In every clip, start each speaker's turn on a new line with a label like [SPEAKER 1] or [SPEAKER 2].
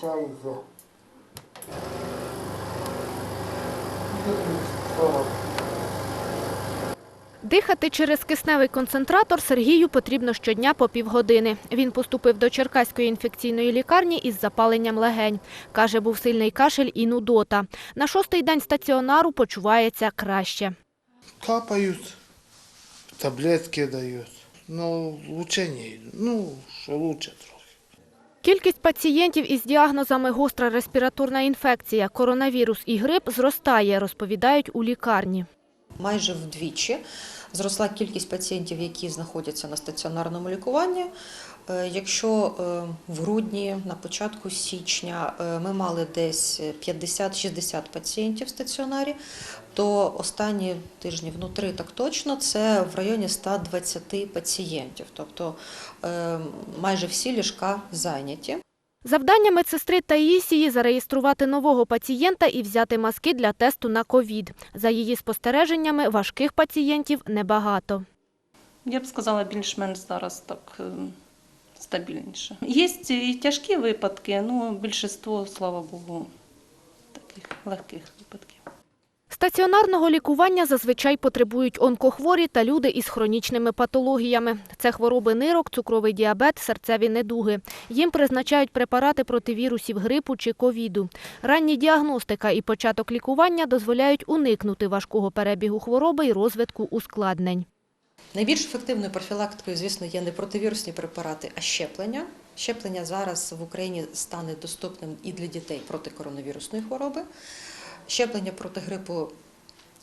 [SPEAKER 1] 40.
[SPEAKER 2] Дихати через кисневий концентратор Сергію потрібно щодня по півгодини. Він поступив до Черкаської інфекційної лікарні із запаленням легень. Каже, був сильний кашель і нудота. На шостий день стаціонару почувається краще.
[SPEAKER 1] Капают, таблетки дают. Ну, лучше не, ну, что лучше трохи.
[SPEAKER 2] Кількість пацієнтів із діагнозами гостра респіраторна інфекція, коронавірус і грип зростає, розповідають у лікарні.
[SPEAKER 3] Майже вдвічі зросла кількість пацієнтів, які знаходяться на стаціонарному лікуванні. Е, Якщо е, в грудні, на початку січня е, ми мали десь 50-60 пацієнтів в стаціонарі, то останні тижні, ну три так точно, це в районі 120 пацієнтів. Тобто майже всі ліжка зайняті.
[SPEAKER 2] Завдання медсестри Таїсії – зареєструвати нового пацієнта і взяти маски для тесту на ковід. За її спостереженнями, важких пацієнтів небагато.
[SPEAKER 4] Я б сказала, більш-менш зараз так е, стабільніше. Є і тяжкі випадки, але більшість, слава Богу, таких легких випадків.
[SPEAKER 2] Стаціонарного лікування зазвичай потребують онкохворі та люди із хронічними патологіями. Це хвороби нирок, цукровий діабет, серцеві недуги. Їм призначають препарати проти вірусів грипу чи ковіду. Ранні діагностика і початок лікування дозволяють уникнути важкого перебігу хвороби і розвитку ускладнень.
[SPEAKER 3] Найбільш ефективною профілактикою, звісно, є не противірусні препарати, а щеплення. Щеплення зараз в Україні стане доступним і для дітей проти коронавірусної хвороби. Щеплення проти грипу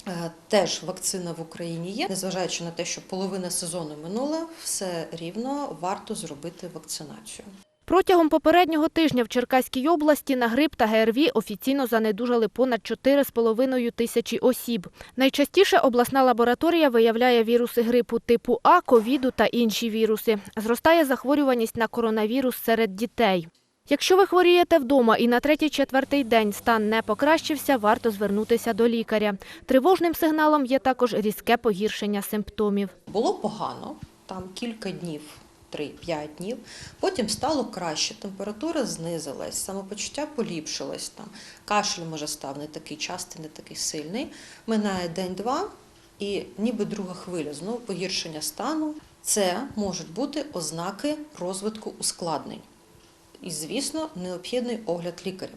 [SPEAKER 3] е, теж вакцина в Україні є. Незважаючи на те, що половина сезону минула, все рівно варто зробити вакцинацію.
[SPEAKER 2] Протягом попереднього тижня в Черкаській області на грип та ГРВІ офіційно занедужали понад 4,5 тисячі осіб. Найчастіше обласна лабораторія виявляє віруси грипу типу А, ковіду та інші віруси. Зростає захворюваність на коронавірус серед дітей. Якщо ви хворієте вдома і на третій-четвертий день стан не покращився, варто звернутися до лікаря. Тривожним сигналом є також різке погіршення симптомів.
[SPEAKER 3] Було погано, там кілька днів, 3-5 днів. Потім стало краще, температура знизилась, самопочуття поліпшилось. Там кашель може став не такий частий, не такий сильний. Минає день-два, і ніби друга хвиля, знову погіршення стану. Це можуть бути ознаки розвитку ускладнень. І, звісно, необхідний огляд лікаря.